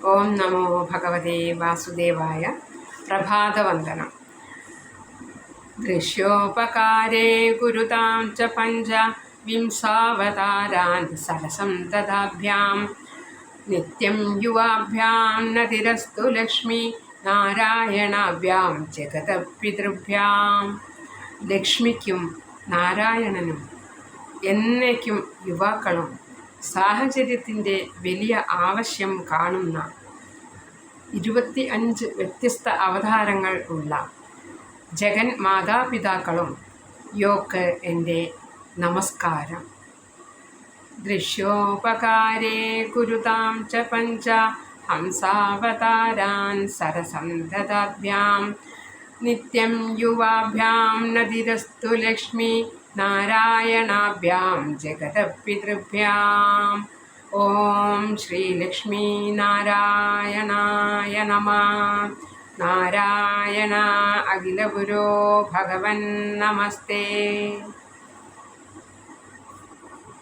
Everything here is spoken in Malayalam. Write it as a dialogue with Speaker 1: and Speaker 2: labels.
Speaker 1: ഓം നമോ ഭഗവതേ വാസുദേവായ പ്രഭാതവന്ദനം. ദൃശ്യോപകാരേ കുരുതാം ച പഞ്ച വിംസാവതാരാൻ സരസം തഥാഭ്യാം നിത്യം യുവാഭ്യാം നതിരസ്തു ലക്ഷ്മി നാരായണാഭ്യാം ജഗതപിതൃഭ്യാം ലക്ഷ്മിക്കും നാരായണനും എന്നേക്കും യുവാക്കളും സാഹചര്യത്തിന്റെ വലിയ ആവശ്യം കാണുന്ന ഇരുപത്തി അഞ്ച് വ്യത്യസ്ത അവതാരങ്ങൾ ഉള്ള ജഗൻ മാതാപിതാക്കളും യോക്ക് എന്റെ നമസ്കാരം. ദൃശ്യോപകാരേ കുരുതാം ച പഞ്ച ഹംസാവതാരാൻ സരസന്ധതാഭ്യാം നിത്യം യുവാഭ്യാം നദിരസ്തു ലക്ഷ്മി നാരായണാഭ്യാം ജഗതപിതൃഭ്യാം. ഓം ശ്രീലക്ഷ്മീ നാരായണായ നമ. നാരായണ അഖിലഗുരോ ഭഗവൻ നമസ്തേ.